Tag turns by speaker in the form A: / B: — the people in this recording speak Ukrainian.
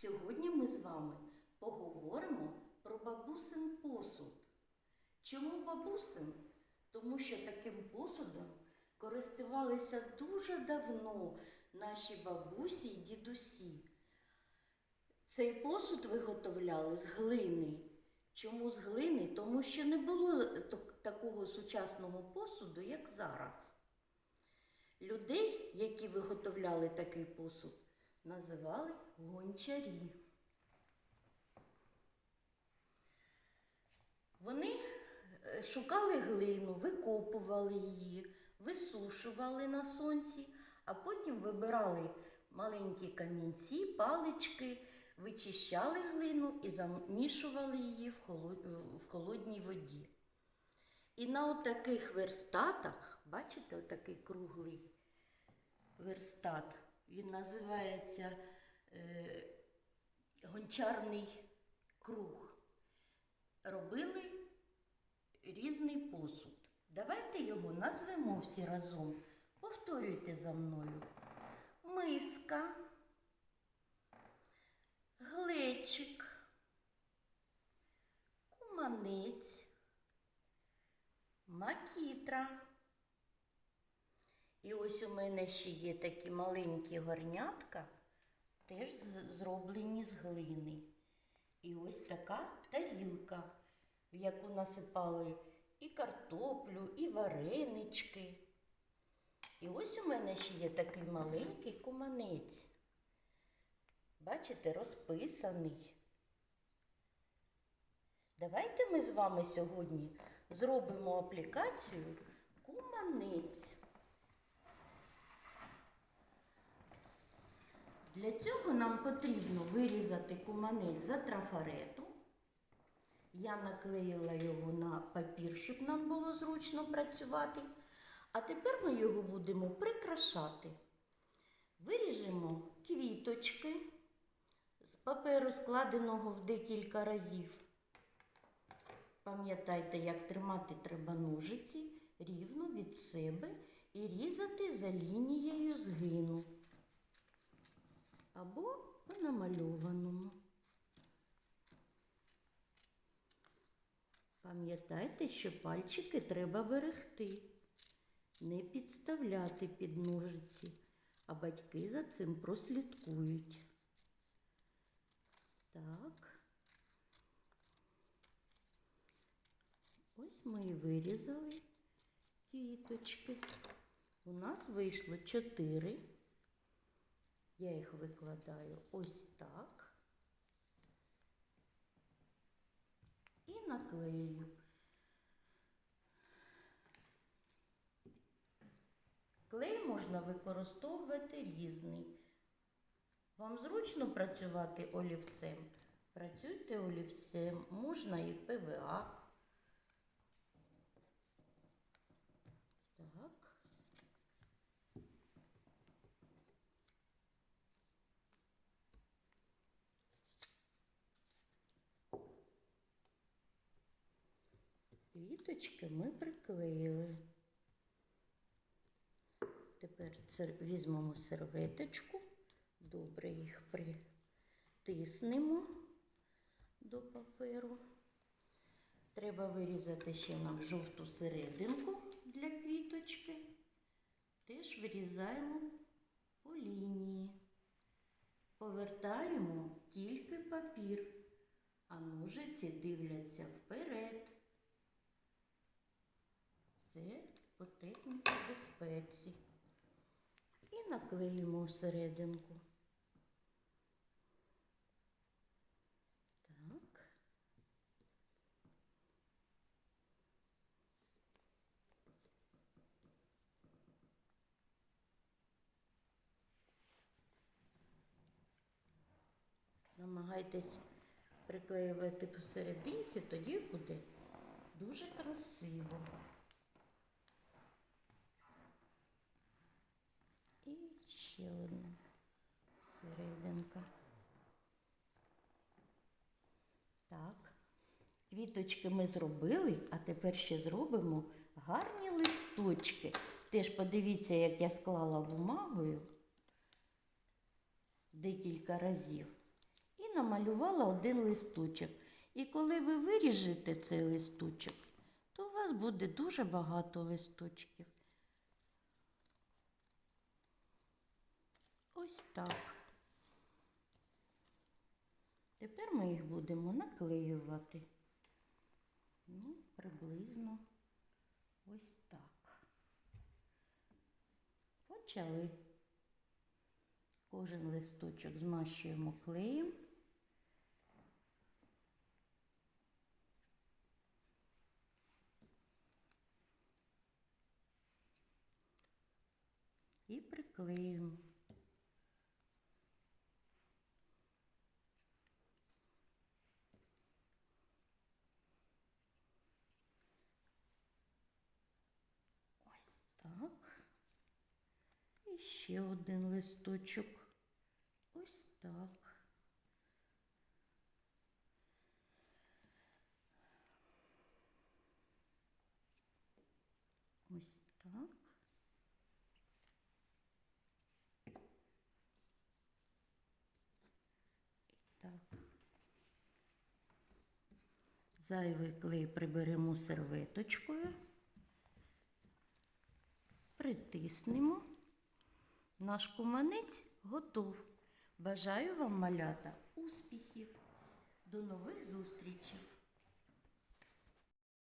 A: Сьогодні ми з вами поговоримо про бабусин посуд. Чому бабусин? Тому що таким посудом користувалися дуже давно наші бабусі й дідусі. Цей посуд виготовляли з глини. Чому з глини? Тому що не було такого сучасного посуду, як зараз. Людей, які виготовляли такий посуд, називали гончарі. Вони е, шукали глину, викопували її, висушували на сонці, а потім вибирали маленькі камінці, палички, вичищали глину і замішували її в холодній воді. І на таких верстатах, бачите, отакий круглий верстат, він називається е, гончарний круг. Робили різний посуд. Давайте його назвемо всі разом. Повторюйте за мною. Миска, глечик, куманець, макітра. І ось у мене ще є такі маленькі горнятка, теж зроблені з глини. І ось така тарілка, в яку насипали і картоплю, і варенички. І ось у мене ще є такий маленький куманець. Бачите, розписаний. Давайте ми з вами сьогодні зробимо аплікацію куманець. Для цього нам потрібно вирізати куманець за трафарету. Я наклеїла його на папір, щоб нам було зручно працювати. А тепер ми його будемо прикрашати. Виріжемо квіточки з паперу, складеного в декілька разів. Пам'ятайте, як тримати треба ножиці рівно від себе і різати за лінією згину або по намальованому. Пам'ятайте, що пальчики треба берегти, не підставляти під ножиці, а батьки за цим прослідкують. Так. Ось ми і вирізали квіточки. У нас вийшло чотири. Я їх викладаю ось так і наклею. Клей можна використовувати різний. Вам зручно працювати олівцем? Працюйте олівцем, можна і ПВА. Так. Квіточки ми приклеїли. Тепер візьмемо серветочку, добре їх притиснемо до паперу. Треба вирізати ще нам жовту серединку для квіточки. Теж вирізаємо по лінії. Повертаємо тільки папір, а ножиці дивляться вперед. Це по техніці безпеці. І наклеїмо серединку. Так. Намагайтесь приклеювати посерединці, тоді буде дуже красиво. І ще одна серединка. Так. Квіточки ми зробили, а тепер ще зробимо гарні листочки. Теж подивіться, як я склала бумагою декілька разів. І намалювала один листочок. І коли ви виріжете цей листочок, то у вас буде дуже багато листочків. Ось так. Тепер ми їх будемо наклеювати. Ну, приблизно ось так. Почали. Кожен листочок змащуємо клеєм. І приклеюємо. Ось так. І ще один листочок. Ось так. Ось так. І так. Зайвий клей приберемо серветочкою, притиснемо. Наш куманець готов. Бажаю вам, малята, успіхів. До нових зустрічей!